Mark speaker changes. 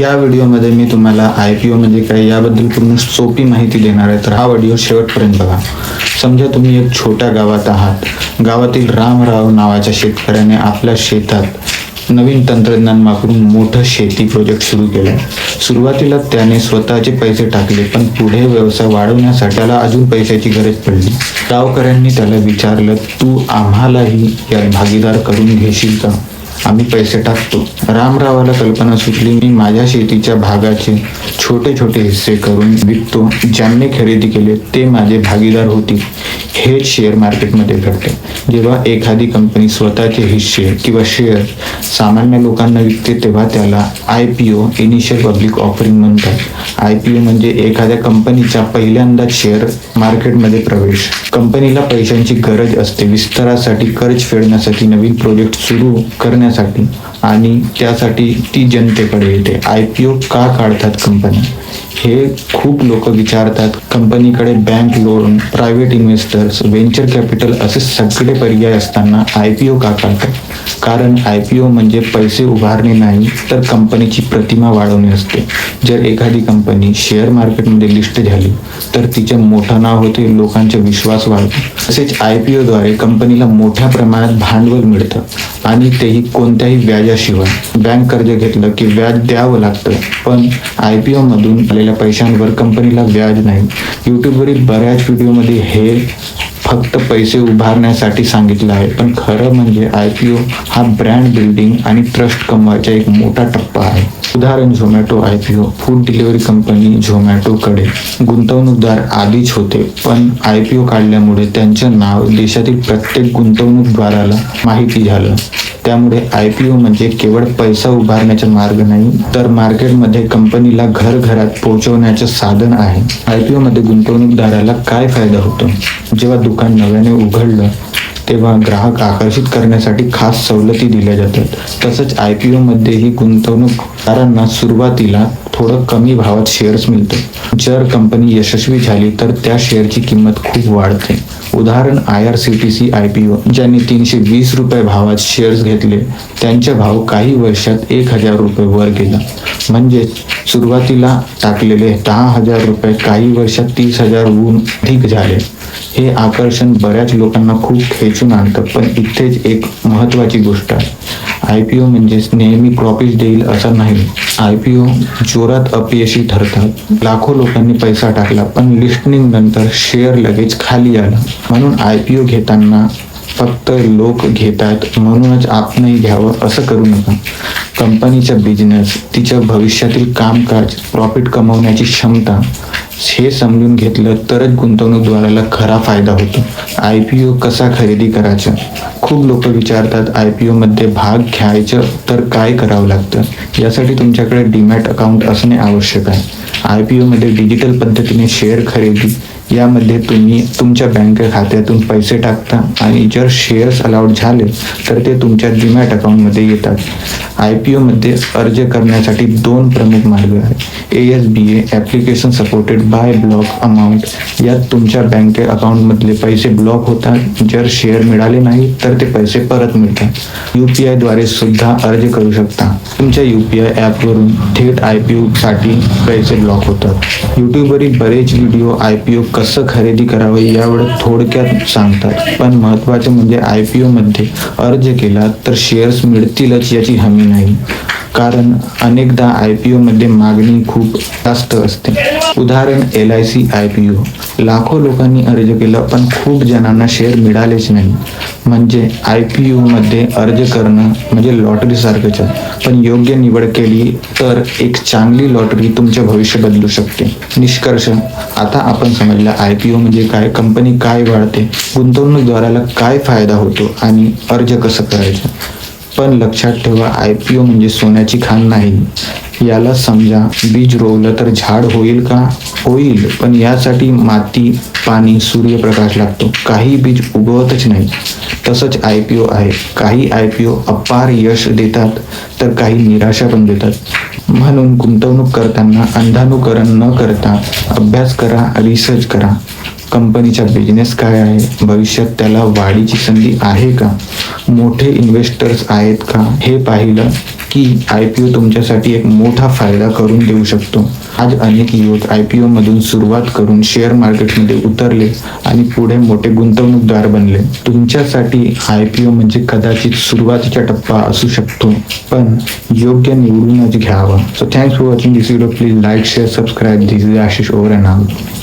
Speaker 1: या व्हिडिओमध्ये मी तुम्हाला आय पी ओ म्हणजे काय याबद्दल पूर्ण सोपी माहिती देणार आहे. तर हा व्हिडिओ शेवटपर्यंत बघा. समजा तुम्ही एक छोट्या गावात आहात. गावातील रामराव नावाच्या शेतकऱ्याने आपल्या शेतात नवीन तंत्रज्ञान वापरून मोठं शेती प्रोजेक्ट सुरू केलं. सुरुवातीला त्याने स्वतःचे पैसे टाकले पण पुढे व्यवसाय वाढवण्यासाठी त्याला अजून पैशाची गरज पडली. गावकऱ्यांनी त्याला विचारलं तू आम्हालाही यात भागीदार करून घेशील का? आम्ही पैसे टाकतो. रामरावाला कल्पना सुचली मी माझ्या शेतीच्या भागाचे छोटे छोटे हिस्से करून विकतो. ज्यांनी खरेदी केले ते माझे भागीदार होतील. हेच शेअर मार्केटमध्ये घडते. जेव्हा एखादी कंपनी स्वतःचे हिस्से किंवा शेअर सामान्य लोकांना विकते तेव्हा त्याला I P O initial public offering म्हणतात. आय पी ओ म्हणजे एखाद्या कंपनीचा पहिल्यांदा शेअर मार्केटमध्ये प्रवेश. कंपनीला पैशांची गरज असते. विस्तारासाठी कर्ज फेडण्यासाठी नवीन प्रोजेक्ट सुरू करण्यासाठी आणि त्यासाठी ती जनतेकडे येते. आय पी ओ का काढतात कंपनी हे खूप लोक विचारतात. कंपनीकडे bank loan private investors venture capital असे सगळे पर्याय असताना आय पी ओ का काढतात? कारण आय पी ओ म्हणजे पैसे उभारणे नाही तर कंपनीची प्रतिमा वाढवणे असते. जर एखादी कंपनी शेअर मार्केटमध्ये लिस्ट झाली तर तिचे मोठं नाव होते लोकांचा विश्वास वाढतो. तसेच आय पी ओद्वारे कंपनीला मोठ्या प्रमाणात भांडवल मिळतं. आणि तेही कोणत्याही व्याजाशिवाय. बँक कर्ज घेतलं की व्याज द्यावं लागतं. पण आय पी ओमधून आलेल्या पैशांवर कंपनीला व्याज नाही. यूट्यूबवरील बऱ्याच व्हिडिओमध्ये हे फक्त पैसे उभारण्यासाठी सांगितलं आहे. पण खरं म्हणजे आय पी ओ हा ब्रँड बिल्डिंग आणि ट्रस्ट कमवायचा एक मोठा टप्पा आहे. उदाहरण Zomato I P O. Food delivery company झोमॅटोकडे गुंतवणूकदार आधीच होते पण आय पी ओ काढल्यामुळे त्यांचं नाव देशातील प्रत्येक गुंतवणूकदाराला माहिती झालं. त्यामुळे आय पी ओ म्हणजे केवळ पैसा उभारण्याचा मार्ग नाही तर मार्केटमध्ये कंपनीला घर घरात पोहोचवण्याचं साधन आहे. आय पी ओमध्ये गुंतवणूकदाराला काय फायदा होतो? जेव्हा दुकान नव्याने उघडलं तेव्हा ग्राहक आकर्षित करण्यासाठी खास सवलती दिल्या जातात. तसंच आय पी ओमध्येही गुंतवणूकदारांना सुरुवातीला थोडं कमी भावात शेअर्स मिळतो जर कंपनी यशस्वी झाली तर त्या शेअरची किंमत खूप वाढते. उदाहरण I R C T C I P O ज्यांनी तीनशे वीस रुपये भावात शेअर्स घेतले त्यांचे भाव काही वर्षात एक हजार रुपये वर गेला. म्हणजे सुरुवातीला टाकलेले दहा हजार रुपये काही वर्षात तीस हजारहून अधिक झाले. हे आकर्षण बऱ्याच लोकांना खूप खेचून आणतं पण इथेच एक महत्त्वाची गोष्ट आहे. आय पी ओ म्हणजेच नेहमी प्रॉफिट देईल असं नाही. आय पी ओ जोरात अपयशी ठरतात. लाखो लोकांनी पैसा टाकला पण लिस्टनिंग नंतर शेअर लगेच खाली आला. म्हणून आय पी ओ घेताना फक्त लोक घेतात म्हणूनच आपणही घ्यावं असं करू नका. कंपनीचा बिझनेस तिच्या भविष्यातील कामकाज प्रॉफिट कमवण्याची क्षमता हे समजून घेतलं तरच गुंतवणूकदाराला खरा फायदा होतो. आय पी ओ कसा खरेदी करायचा? खूप लोक विचारतात आय पी ओमध्ये भाग घ्यायचं तर काय करावं लागतं? यासाठी तुमच्याकडे डीमॅट अकाउंट असणे आवश्यक आहे. आय पी ओमध्ये डिजिटल पद्धतीने शेअर खरेदी यामध्ये तुम्ही तुमच्या बँक खात्यातून पैसे टाकता आणि जर शेअर्स अलाउड झाले तर ते तुमच्या डीमॅट अकाउंटमध्ये येतात. आय पी ओमध्ये अर्ज करण्यासाठी दोन प्रमुख मार्ग आहेत. A S B A application supported by block amount यात तुमच्या बँक अकाउंटमधले पैसे ब्लॉक होतात. जर शेअर मिळाले नाही तर ते पैसे परत मिळतात. यू पी आयद्वारे सुद्धा अर्ज करू शकता. तुमच्या यू पी आय ॲपवरून थेट आय पी ओसाठी पैसे ब्लॉक होतात. यूट्यूबवरील बरेच व्हिडिओ आय पी ओ कसं खरेदी करावं यावर थोडक्यात सांगतात. पण महत्त्वाचे म्हणजे आय पी ओमध्ये अर्ज केला तर शेअर्स मिळतीलच याची हमी नाही. कारण अनेकदा आय पी ओमध्ये मागणी खूप जास्त असते. उदाहरण L I C I P O लाखो लोकांनी अर्ज केला पण खूप जणांना शेअर मिळालेच नाही. म्हणजे आय पी ओमध्ये अर्ज करणं म्हणजे लॉटरीसारखंच आहे. पण योग्य निवड केली तर एक चांगली लॉटरी तुमचे भविष्य बदलू शकते. निष्कर्ष आता आपण समजला आय पी ओ म्हणजे काय कंपनी काय वाढते गुंतवणूकदाराला काय फायदा होतो आणि अर्ज कसं करायचं. पण लक्षात ठेवा आय पी ओ म्हणजे सोन्याची खाण नाही. याला समजा बीज रोवलं तर झाड होईल का? होईल पण यासाठी माती पाणी सूर्यप्रकाश लागतो. काही बीज उगवतच नाही. तसंच आय पी ओ आहे. काही आय पी ओ अपार यश देतात तर काही निराशा पण देतात. म्हणून गुंतवणूक करताना अंधानुकरण न करता अभ्यास करा रिसर्च करा. कंपनीचा बिझनेस काय आहे? भविष्यात त्याला वाढीची संधी आहे का? मोठे इन्व्हेस्टर्स आहेत का? हे पाहिलं की आय पी ओ तुमच्यासाठी एक मोठा फायदा करून देऊ शकतो. आज अनेक युवक आय पी ओमधून सुरुवात करून शेअर मार्केटमध्ये उतरले आणि पुढे मोठे गुंतवणूकदार बनले. तुमच्यासाठी आय पी ओ म्हणजे कदाचित सुरुवातीचा टप्पा असू शकतो पण योग्य निवडूनच घ्यावा. So thanks for watching this video please like share subscribe this is Ashish over and out